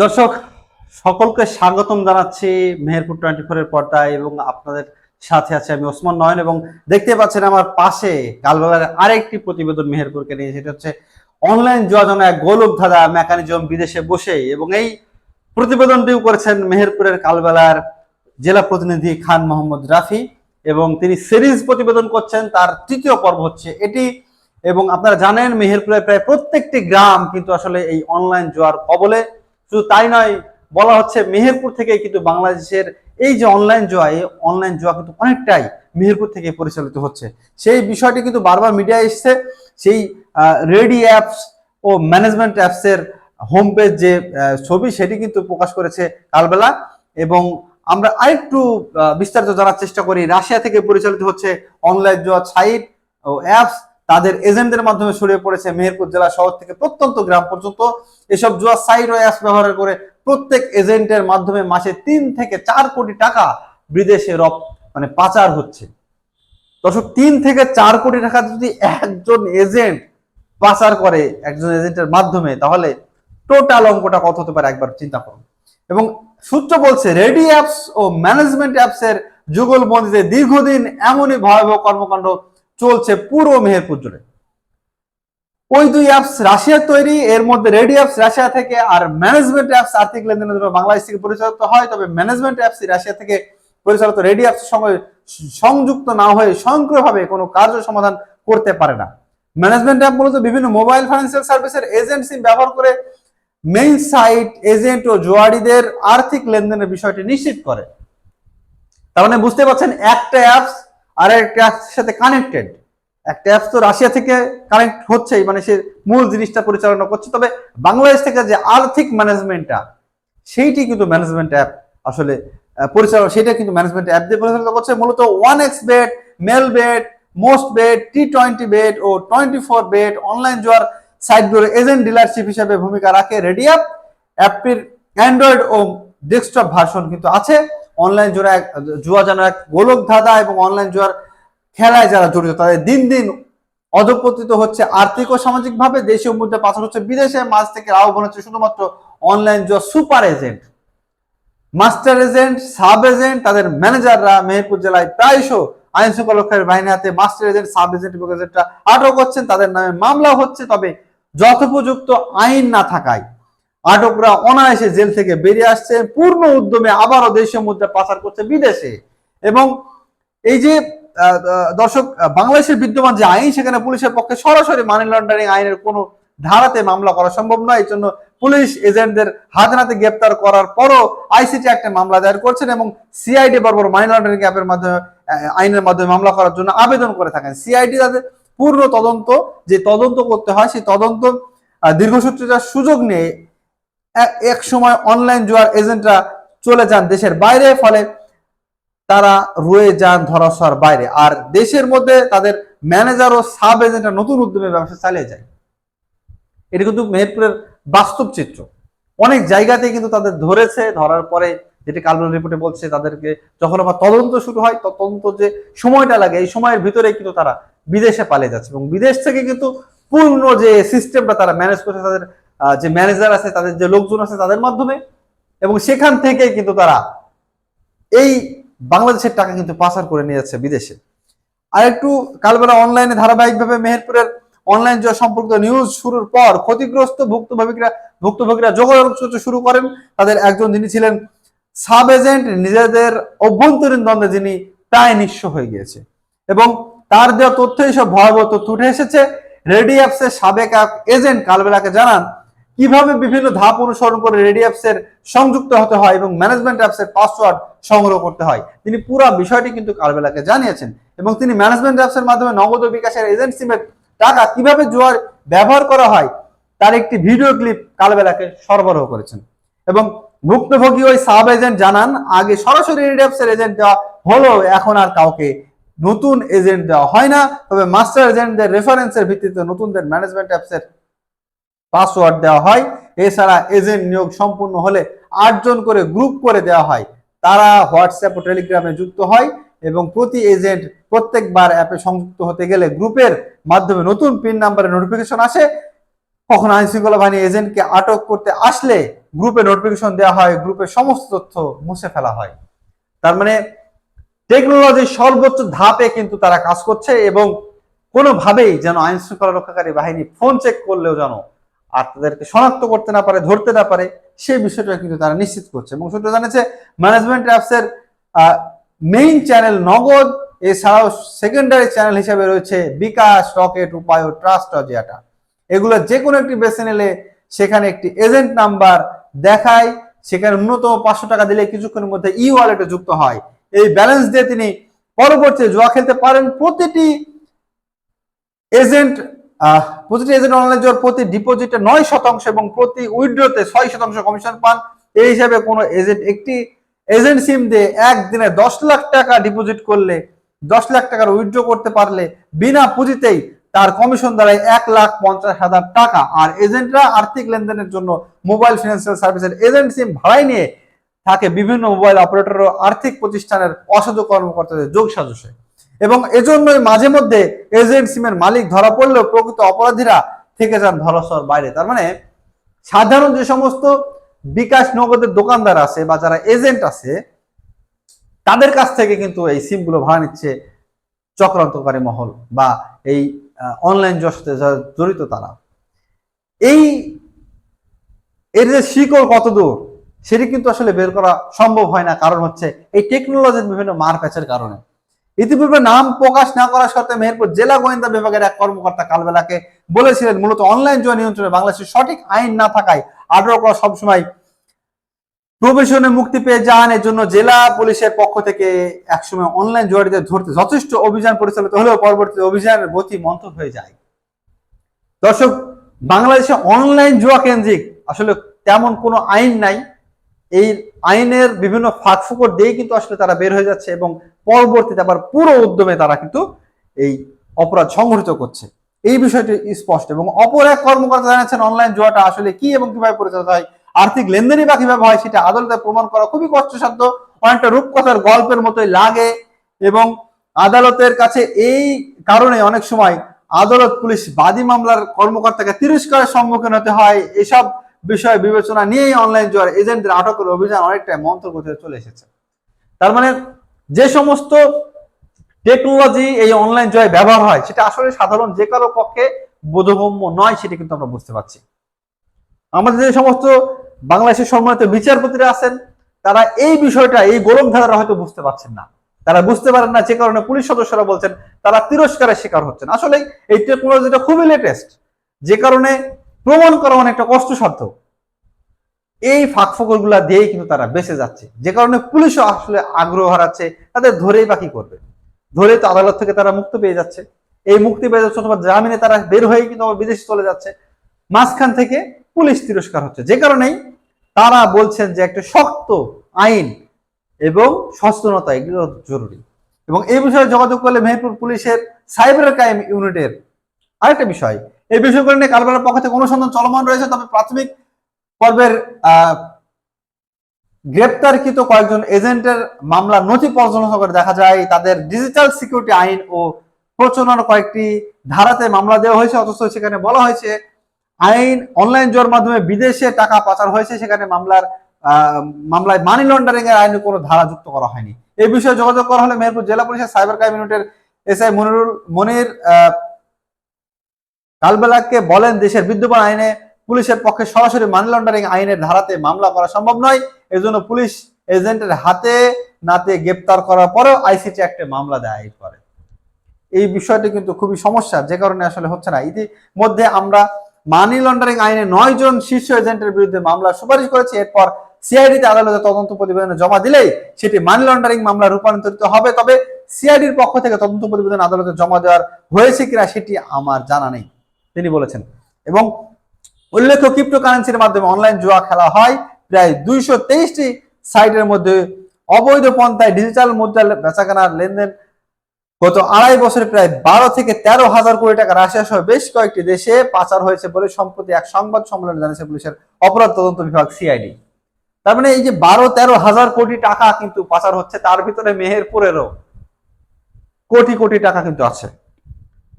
দর্শক, সকলকে স্বাগতম জানাচ্ছি মেহেরপুর টোয়েন্টি ফোরের পর্দায় এবং আপনাদের সাথে আছে আমি ওসমান নয়ন এবং দেখতে পাচ্ছেন আমার পাশে কালবেলার আরেকটি প্রতিবেদন মেহেরপুরকে নিয়ে, সেটা হচ্ছে অনলাইন জুয়া জন্য এক গোলক ধাঁধা মেকানিজম বিদেশে বসে এবং এই প্রতিবেদনটিও করেছেন মেহেরপুরের কালবেলার জেলা প্রতিনিধি খান মোহাম্মদ রাফি এবং তিনি সিরিজ প্রতিবেদন করছেন, তার তৃতীয় পর্ব হচ্ছে এটি এবং আপনারা জানেন মেহেরপুরের প্রায় প্রত্যেকটি গ্রাম কিন্তু আসলে এই অনলাইন জোয়ার কবলে শুধু তাই নয়, বলা হচ্ছে মেহেরপুর থেকে কিন্তু বাংলাদেশের এই যে অনলাইন জুয়া, এই অনলাইন জুয়া কিন্তু অনেকটাই মেহেরপুর থেকে পরিচালিত হচ্ছে। সেই বিষয়টি কিন্তু বারবার মিডিয়ায় এসছে। সেই রেডি অ্যাপস ও ম্যানেজমেন্ট অ্যাপসের হোম পেজ যে ছবি, সেটি কিন্তু প্রকাশ করেছে কালবেলা। এবং আমরা আরেকটু বিস্তারিত জানার চেষ্টা করি। রাশিয়া থেকে পরিচালিত হচ্ছে অনলাইন জুয়া সাইট ও অ্যাপস তাদের এজেন্টদের মাধ্যমে ছড়িয়ে পড়েছে মেহেরপুর জেলা শহর থেকে প্রত্যন্ত গ্রাম পর্যন্ত। এসব জুয়া সাইট ও অ্যাপস ব্যবহার করে প্রত্যেক এজেন্টের মাধ্যমে মাসে তিন থেকে চার কোটি টাকা বিদেশে রপ মানে পাচার হচ্ছে। দর্শক, তিন থেকে চার কোটি টাকা যদি একজন এজেন্ট পাচার করে একজন এজেন্টের মাধ্যমে, তাহলে টোটাল অঙ্কটা কত হতে পারে একবার চিন্তা করুন। এবং সূত্র বলছে, রেডি অ্যাপস ও ম্যানেজমেন্ট অ্যাপস এর যুগলবন্দিতে দীর্ঘদিন এমনই ভয়াবহ কর্মকাণ্ড চলছে পুরো মেহেরপুর জুড়ে। ওই দুই অ্যাপস রাশিয়ার তৈরি, এর মধ্যে রেডি অ্যাপস রাশিয়া থেকে আর ম্যানেজমেন্ট অ্যাপস আর্থিক লেনদেনের জন্য বাংলাদেশ থেকে পরিচালিত হয়, তবে ম্যানেজমেন্ট অ্যাপস রাশিয়া থেকে পরিচালিত রেডি অ্যাপসের সঙ্গে সংযুক্ত না হয়ে স্বয়ংক্রিয়ভাবে কোনো কার্য সমাধান করতে পারে না। ম্যানেজমেন্ট অ্যাপ মূলত বিভিন্ন মোবাইল ফাইন্যান্সিয়াল সার্ভিসের এজেন্ট সিম ব্যবহার করে মেইন সাইট এজেন্ট ও জোয়ারিদের আর্থিক লেনদেনের বিষয়টি নিশ্চিত করে। তার মানে বুঝতে পারছেন, একটা অ্যাপস আর একটা অ্যাপসের সাথে কানেক্টেড একটা অ্যাপস তো রাশিয়া থেকে কানেক্ট হচ্ছেই মানে সে মূল জিনিসটা পরিচালনা করছে। তবে বাংলাদেশ থেকে যে আর্থিক ম্যানেজমেন্টটা সেইটি কিন্তু ম্যানেজমেন্ট অ্যাপ আসলে পরিচালনা সেটা কিন্তু ম্যানেজমেন্ট অ্যাপ দিয়ে পরিচালনা করছে। মূলত one X bet Melbet Mostbet T twenty bet ও টোয়েন্টি ফোর বেট অনলাইন জোয়ার সাইটগুলোর এজেন্ট ডিলারশিপ হিসেবে ভূমিকা রাখে। রেডি অ্যাপ অ্যাপটির অ্যান্ড্রয়েড ও ডেস্কটপ ভার্সন কিন্তু আছে। অনলাইন জোড়া এক, জুয়া যেন এক গোলক ধাঁধা এবং অনলাইন জুয়ার খেলায় যারা জড়িত, তাদের দিন দিন অধপতিত হচ্ছে আর্থিক ও সামাজিক ভাবে দেশীয় মুদ্রা পাচার হচ্ছে বিদেশে। মাছ থেকে আহ্বান হচ্ছে শুধুমাত্র অনলাইন জুয়া super agent master agent sub agent তাদের ম্যানেজাররা মেহেরপুর জেলায় প্রায়শ আইন শৃঙ্খলা রক্ষার বাহিনী হাতে মাস্টার এজেন্ট সাব এজেন্ট এজেন্টরা আটক হচ্ছেন। তাদের নামে মামলা হচ্ছে, তবে যথোপযুক্ত আইন না থাকায়। আটকরা অনায়াসে জেল থেকে বেরিয়ে আসছে, পূর্ণ উদ্যমে আবারও দেশীয় মুদ্রা পাচার করছে বিদেশে। এবং এই যে দর্শক, বাংলাদেশের বিদ্যমান যে আইন, সেখানে পুলিশের পক্ষে সরাসরি মানি লন্ডারিং আইনের কোনো ধারাতে মামলা করা সম্ভব নয়। এই জন্য পুলিশ এজেন্টদের হাতে গ্রেপ্তার করার পরও আইসিটি একটা মামলা দায়ের করছেন এবং সিআইডি বরাবর মানি লন্ডারিং অ্যাপের মাধ্যমে আইনের মাধ্যমে মামলা করার জন্য আবেদন করে থাকেন। সিআইডি তাদের পূর্ণ তদন্ত, যে তদন্ত করতে হয়, সেই তদন্ত দীর্ঘসূত্রিতার সুযোগ নিয়ে এক- সময় অনলাইন জুয়ার এজেন্টরা চলে যান দেশের বাইরে, ফলে তারা রয়ে যান ধরাছোঁয়ার বাইরে। আর দেশের মধ্যে তাদের ম্যানেজার ও সাব এজেন্টরা নতুন উদ্যমে ব্যবসা চালিয়ে যায়। এটা কিন্তু মেহেরপুরের বাস্তব চিত্র। অনেক জায়গাতেই কিন্তু তাদের ধরেছে, ধরার পরে যেটি কালবেল রিপোর্টে বলছে, তাদেরকে যখন আবার তদন্ত শুরু হয় তদন্ত যে সময়টা লাগে, এই সময়ের ভিতরে কিন্তু তারা বিদেশে পালিয়ে যাচ্ছে। এবং বিদেশ থেকে কিন্তু পূর্ণ যে সিস্টেমটা তারা ম্যানেজ করছে, তাদের যে ম্যানেজার আছে, তাদের যে লোকজন আছে তাদের মাধ্যমে। এবং সেখান থেকে কিন্তু তারা এই বাংলাদেশের টাকা কিন্তু পাচার করে নিয়ে যাচ্ছে বিদেশে। আর একটু কালবেলা অনলাইনে ধারাবাহিকভাবে মেহেরপুরের অনলাইন জুয়া সম্পর্কিত নিউজ শুরুর পর ক্ষতিগ্রস্ত ভুক্তভোগীরা ভুক্তভোগীরা যোগাযোগ করতে শুরু করেন। তাদের একজন যিনি ছিলেন সাব এজেন্ট নিজেদের অভ্যন্তরীণ দ্বন্দ্বে যিনি প্রায় নিঃস্ব হয়ে গিয়েছে। এবং তার দেওয়া তথ্য, এইসব ভয়াবহ তথ্য উঠে এসেছে। রেডি অ্যাপসের সাবেক এজেন্ট কালবেলাকে জানান কীভাবে বিভিন্ন ধাপ অনুসরণ করে রেডি অ্যাপসের সংযুক্ত হতে হয় এবং ম্যানেজমেন্ট অ্যাপসের পাসওয়ার্ড সংগ্রহ করতে হয়? তিনি পুরো বিষয়টি কিন্তু কালবেলাকে জানিয়েছেন এবং তিনি ম্যানেজমেন্ট অ্যাপসের মাধ্যমে নগদ বিকাশের এজেন্ট সিমের টাকা কীভাবে জোয়ার ব্যবহার করা হয়, তার একটি ভিডিও ক্লিপ কালবেলাকে সরবরাহ করেছেন। এবং ভুক্তভোগী ওই সাব এজেন্ট জানান, আগে সরাসরি রেডি অ্যাপসের এজেন্ট দেওয়া হলো, এখন আর কাউকে নতুন এজেন্ট দেওয়া হয় না। তবে মাস্টার এজেন্টদের রেফারেন্সের ভিত্তিতে নতুনদের ম্যানেজমেন্ট অ্যাপসের পাসওয়ার্ড দেওয়া হয়। এছাড়া এজেন্ট নিয়োগ সম্পূর্ণ হলে আটজন করে গ্রুপ করে দেওয়া হয়। তারা হোয়াটসঅ্যাপ ও টেলিগ্রামে যুক্ত হয় এবং প্রতি এজেন্ট প্রত্যেকবার অ্যাপে সংযুক্ত হতে গেলে গ্রুপের মাধ্যমে নতুন পিন নাম্বারের নোটিফিকেশন আসে। কখন আইন শৃঙ্খলা বাহিনী এজেন্টকে আটক করতে আসলে গ্রুপে নোটিফিকেশন দেওয়া হয় গ্রুপের সমস্ত তথ্য মুছে ফেলা হয়। তার মানে টেকনোলজির সর্বোচ্চ ধাপে কিন্তু তারা কাজ করছে এবং কোনোভাবেই যেন আইন শৃঙ্খলা রক্ষাকারী বাহিনী ফোন চেক করলেও যেন আর তাদেরকে শনাক্ত করতে না পারে, ধরতে না পারে, সেই বিষয়টা কিন্তু তারা নিশ্চিত করছে। এবং সূত্র জানিয়েছে ম্যানেজমেন্ট অ্যাপসের মেইন চ্যানেল নগদ, এছাড়াও সেকেন্ডারি চ্যানেল হিসেবে রয়েছে বিকাশ, রকেট, উপায় ও ট্রাস্ট অজিয়াটা। এগুলো যে কোনো একটি বেছে নিলে সেখানে একটি এজেন্ট নাম্বার দেখায়, সেখানে ন্যূনতম পাঁচশো টাকা দিলে কিছুক্ষণের মধ্যে ই ওয়ালেটে যুক্ত হয়। এই ব্যালেন্স দিয়ে তিনি পরবর্তী জুয়া খেলতে পারেন প্রতিটি এজেন্ট প্রতিটি এজেন্ট অনলাইন প্রতি ডিপোজিটে নয় শতাংশ এবং প্রতি উইথড্রোতে ছয় শতাংশ কমিশন পান। এই হিসাবে কোনো এজেন্ট একটি এজেন্ট সিম দিয়ে একদিনে দশ লাখ টাকা ডিপোজিট করলে, দশ লাখ টাকার উইথড্র করতে পারলে বিনা পুঁজিতেই তার কমিশন দাঁড়ায় এক লাখ পঞ্চাশ হাজার টাকা। আর এজেন্টরা আর্থিক লেনদেনের জন্য মোবাইল ফিনান্সিয়াল সার্ভিসের এজেন্ট সিম ভাড়ায় নিয়ে থাকে বিভিন্ন মোবাইল অপারেটর ও আর্থিক প্রতিষ্ঠানের অসাধু কর্মকর্তাদের যোগ সাজসে এবং এজন্যই মাঝে মধ্যে এজেন্ট সিমের মালিক ধরা পড়লেও প্রকৃত অপরাধীরা থেকে যান ধরাসর বাইরে। তার মানে সাধারণ যে সমস্ত বিকাশ নগদের দোকানদার আছে বা যারা এজেন্ট আছে, তাদের কাছ থেকে কিন্তু এই সিমগুলো ভাড়া নিচ্ছে চক্রান্তকারী মহল বা এই অনলাইন যারা জড়িত তারা। এই, এর যে শিকড় কত দূর, সেটি কিন্তু আসলে বের করা সম্ভব হয় না। কারণ হচ্ছে এই টেকনোলজির বিভিন্ন মার প্যাচের কারণে। ইতিপূর্বে নাম প্রকাশ না করা সত্ত্বে মেহেরপুর জেলা গোয়েন্দা বিভাগের এক কর্মকর্তা কালবেলাকে বলেছিলেন, মূলত অনলাইন জুয়া নিয়ন্ত্রণে বাংলাদেশের সঠিক আইন না থাকায় আঠারো করা সবসময় প্রবেশনে মুক্তি পেয়ে যান। এর জন্য জেলা পুলিশের পক্ষ থেকে একসময় অনলাইন জুয়ারিদের ধরতে যথেষ্ট অভিযান পরিচালিত হলেও পরবর্তীতে অভিযানের গতি মন্থর হয়ে যায়। দর্শক, বাংলাদেশে অনলাইন জুয়া কেন্দ্রিক আসলে তেমন কোনো আইন নাই। এই আইনের বিভিন্ন ফাঁকফুকর দিয়ে কিন্তু আসলে তারা বের হয়ে যাচ্ছে এবং পরবর্তীতে আবার পুরো উদ্যমে তারা কিন্তু এই অপরাধ সংঘটিত করছে। এই বিষয়টি স্পষ্ট এবং অপর এক কর্মকর্তা জানাচ্ছেন অনলাইন জুয়াটা আসলে কি এবং কীভাবে পরিচালিত হয়, আর্থিক লেনদেনই বা কীভাবে হয় সেটা আদালতে প্রমাণ করা খুবই কষ্টসাধ্য, অনেকটা রূপকথার গল্পের মতোই লাগে এবং আদালতের কাছে এই কারণে অনেক সময় আদালত পুলিশ বাদী মামলার কর্মকর্তাকে তিরস্কারের সম্মুখীন হতে হয়। এসব বিষয় বিবেচনা নিয়েই অনলাইন জোয়ার এজেন্টদের আটকের অভিযান অনেকটাই মন্ত্রগতিতে চলে এসেছে। তার মানে যে সমস্ত টেকনোলজি এই অনলাইন জয় ব্যবহার হয়, সেটা আসলে সাধারণ যে কারও পক্ষে বোধগম্য নয়, সেটা কিন্তু আমরা বুঝতে পারছি। আমাদের যে সমস্ত বাংলাদেশের সম্মানিত বিচারপতিরা আছেন, তারা এই বিষয়টা, এই গরম ধারা হয়তো বুঝতে পারছেন না। তারা বুঝতে পারেন না, যে কারণে পুলিশ সদস্যরা বলছেন, তারা তিরস্কারের শিকার হচ্ছেন। আসলে এই টেকনোলজিটা খুবই লেটেস্ট যে কারণে প্রমাণ করা অনেকটা কষ্টসাধ্য। এই ফাঁকফোকরগুলা দিয়েই কিন্তু তারা বেঁচে যাচ্ছে। যে কারণে পুলিশও আসলে আগ্রহ হারাচ্ছে, তাদের ধরেই বাকি করবে? ধরে তো আদালত থেকে তারা মুক্ত পেয়ে যাচ্ছে। এই মুক্তি পেয়ে যাচ্ছে অথবা জামিনে তারা বের হয়ে কিন্তু আবার বিদেশে চলে যাচ্ছে। মাঝখান থেকে পুলিশ তিরস্কার হচ্ছে। যে কারণেই তারা বলছেন যে একটা শক্ত আইন এবং সচেতনতা, এগুলো জরুরি। এবং এই বিষয়ে যোগাযোগ করলে মেহেরপুর পুলিশের সাইবার ক্রাইম ইউনিটের আরেকটা বিষয় এই বিষয়গুলো নিয়ে কারবারের পক্ষ থেকে অনুসন্ধান চলমান রয়েছে, তবে প্রাথমিক পর্বের গ্রেপ্তারকৃত কয়েকজন এজেন্টের মামলা নথি পর্যালোচনা করে দেখা যায়, তাদের ডিজিটাল সিকিউরিটি আইন ও প্রচলন কয়েকটি ধারাতে মামলা দেওয়া হয়েছে, অথচ সেখানে বলা হয়েছে, আইন অনলাইন জোর মাধ্যমে বিদেশে টাকা পাচার হয়েছে, সেখানে মামলার মামলায় মানি লন্ডারিং এর আইনে কোনো ধারা যুক্ত করা হয়নি। এই বিষয়ে যোগাযোগ করা হলে মেহেরপুর জেলা পুলিশের সাইবার ক্রাইম ইউনিটের এসআই মনিরুল, মনির কালবেলাকে বলেন দেশের বিদ্যমান আইনে পুলিশের পক্ষে সরাসরি মানি লন্ডারিং আইনের ধারাতে মামলা করা সম্ভব নয়। এজন্য পুলিশ এজেন্টের হাতে নাতে গ্রেপ্তার করার পরেও আইসিটি একটা মামলা দায়ের করে। এই বিষয়টি কিন্তু খুবই সমস্যা, যে কারণে আসলে হচ্ছে না। ইতিমধ্যে আমরা মানি লন্ডারিং আইনে নয় জন শীর্ষ এজেন্টের বিরুদ্ধে মামলা সুপারিশ করেছি। এরপর সিআইডিতে আদালতে তদন্ত প্রতিবেদন জমা দিলেই সেটি মানি লন্ডারিং মামলা রূপান্তরিত হবে। তবে সিআইডির পক্ষ থেকে তদন্ত প্রতিবেদন আদালতে জমা দেওয়ার হয়েছে কিনা সেটি আমার জানা নেই। তিনি বলেছেন। এবং উল্লেখ্য ক্রিপ্টোকারেন্সির মাধ্যমে অনলাইন জুয়া খেলা হয়। প্রায় দুইশো তেইশটি সাইটের মধ্যে অবৈধ পন্থায় ডিজিটাল মুদ্রা বেচাকেনার লেনদেন গত আড়াই বছরে প্রায় বারো থেকে তেরো হাজার কোটি টাকা রাশিয়া সহ বেশ কয়েকটি দেশে পাচার হয়েছে বলে সম্প্রতি এক সংবাদ সম্মেলনে জানিয়েছে পুলিশের অপরাধ তদন্ত বিভাগ সিআইডি তার মানে এই যে বারো তেরো হাজার কোটি টাকা কিন্তু পাচার হচ্ছে, তার ভিতরে মেহেরপুরেরও কোটি কোটি টাকা কিন্তু আছে।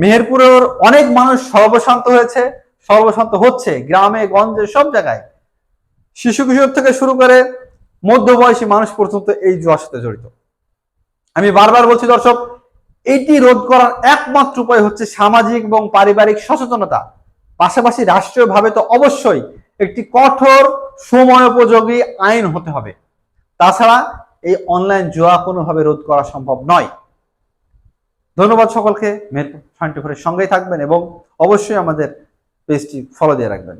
মেহেরপুরের অনেক মানুষ সর্বশান্ত হয়েছে, সর্বশান্ত হচ্ছে গ্রামে, গঞ্জে, সব জায়গায়। শিশু কিশোর থেকে শুরু করে মধ্যবয়সী মানুষ পর্যন্ত এই জুয়ার সাথে জড়িত। আমি বারবার বলছি, দর্শক, এটি রোধ করার একমাত্র উপায় হচ্ছে সামাজিক এবং পারিবারিক সচেতনতা। পাশাপাশি রাষ্ট্রীয়ভাবে তো অবশ্যই একটি কঠোর সময় উপযোগী আইন হতে হবে। তাছাড়া এই অনলাইন জুয়া কোনোভাবে রোধ করা সম্ভব নয়। ধন্যবাদ সকলকে। মেহেরপুর টোয়েন্টি ফোরের সঙ্গেই থাকবেন এবং অবশ্যই আমাদের পেজটি ফলো দিয়ে রাখবেন।